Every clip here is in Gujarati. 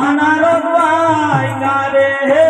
અનારોગ વાય ગારે રે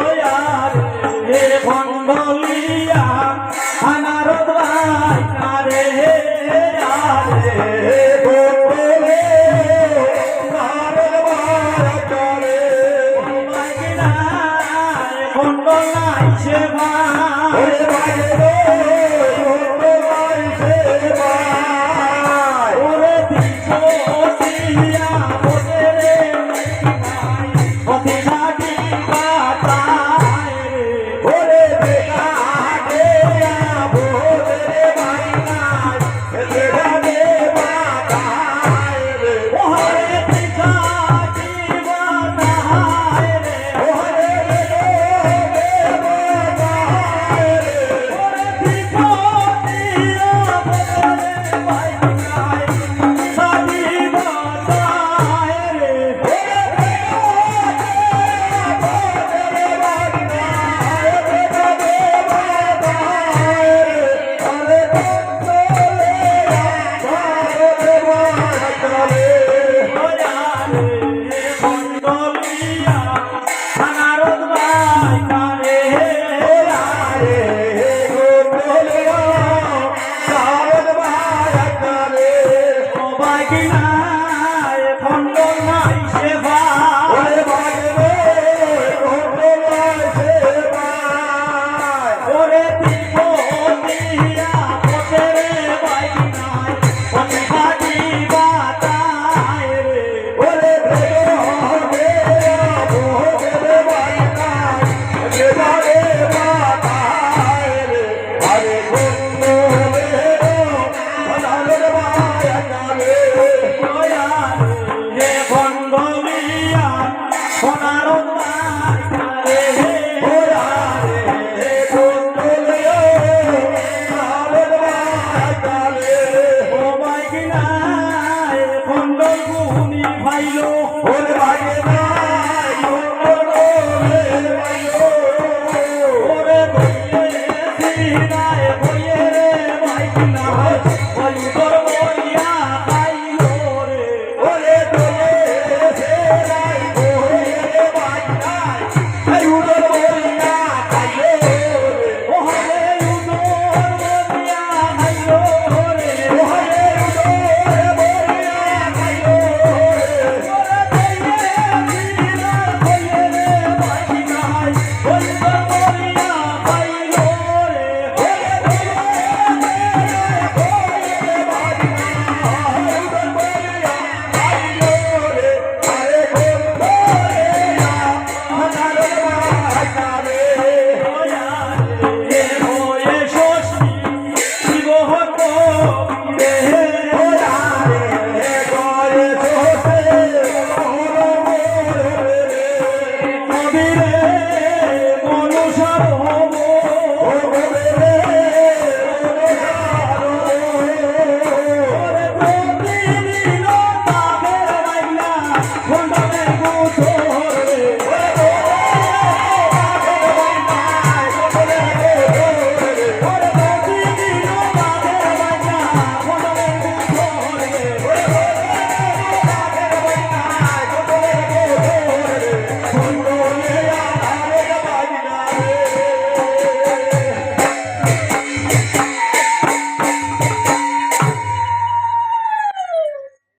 ઓયા Yeah. Hallelujah. কবিরে মনুষর